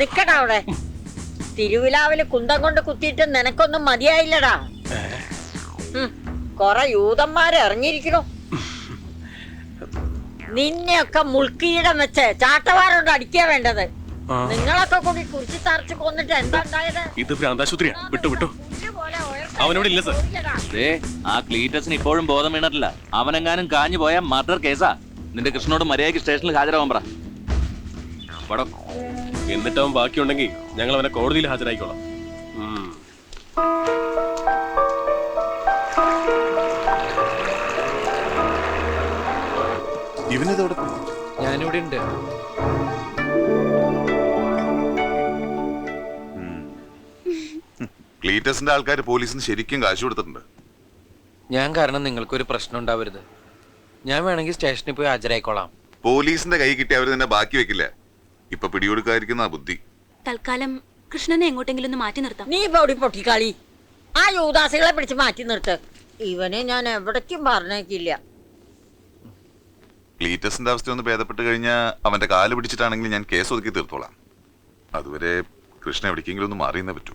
നിക്കടാ അവിടെ. തിരുവിലാവിൽ കുന്തം കൊണ്ട് കുത്തിയിട്ട് നിനക്കൊന്നും മതിയായില്ലടാ. കൊറേ യൂതന്മാരെ ഇറങ്ങിയിരിക്കണു നിന്നെയൊക്കെ മുൾക്കീടം വെച്ച് ചാട്ടവാറുണ്ട് അടിക്കാ വേണ്ടത്. നിങ്ങളൊക്കെ കൂടി കുറിച്ച് തറച്ച് കൊന്നിട്ട് എന്താ ഉണ്ടായത്? ഇത് ഭ്രാന്താശുപത്രിയാ. വിട്ടു വിട്ടു. അവനോട് ഇല്ല, സർ. ദേ ആ ക്ലീറ്റസിന് ഇപ്പോഴും ബോധം വീണിട്ടില്ല അവനെങ്ങാനും കാഞ്ഞു പോയ മർഡർ കേസാ. നിന്റെ കൃഷ്ണനോട് മര്യാദയ്ക്ക് സ്റ്റേഷനിൽ ഹാജരാവാൻ പറ. പടം. എന്നിട്ട് അവൻ ബാക്കിയുണ്ടെങ്കിൽ ഞങ്ങൾ അവനെ കോടതിയിൽ ഹാജരായിക്കോളാം. ഇവനിതോടെ ഞാനിവിടെ ഉണ്ട്. ക്ലീറ്റസിന്റെ ആൾക്കാർ പോലീസിന് ശരിക്കും കാശ് കൊടുത്തിട്ടുണ്ട്. ഞാൻ കാരണം നിങ്ങൾക്കൊരു പ്രശ്നം ഉണ്ടാവരുത്. ഞാൻ വേണമെങ്കിൽ സ്റ്റേഷനിൽ പോയി ഹാജരായിക്കോളാം. പോലീസിന്റെ കൈ കിട്ടി അവർ തന്നെ ബാക്കി വെക്കില്ല? ഇപ്പൊ പിടികൊടുക്കാതിരിക്കുന്ന ബുദ്ധി. തൽക്കാലം കൃഷ്ണനെ എങ്ങോട്ടെങ്കിലും ഒന്ന് മാറ്റി നിർത്താം. നീ പൊടി പൊട്ടിക്കാളി ആ യൂദാസികളെ പിടിച്ച് മാറ്റി നിർത്ത്. ഇവനെ ഞാൻ എവിടേക്കും പറഞ്ഞേക്കില്ല. ക്ലീറ്റസിന്റെ അവസ്ഥ ഒന്ന് ഭേദപ്പെട്ട് കഴിഞ്ഞാൽ അവന്റെ കാൽ പിടിച്ചിട്ടാണെങ്കിൽ ഞാൻ കേസ് ഒതുക്കി തീർത്തോളാം. അതുവരെ കൃഷ്ണ എവിടേക്കെങ്കിലും ഒന്ന് മാറിയെന്നേ പറ്റൂ.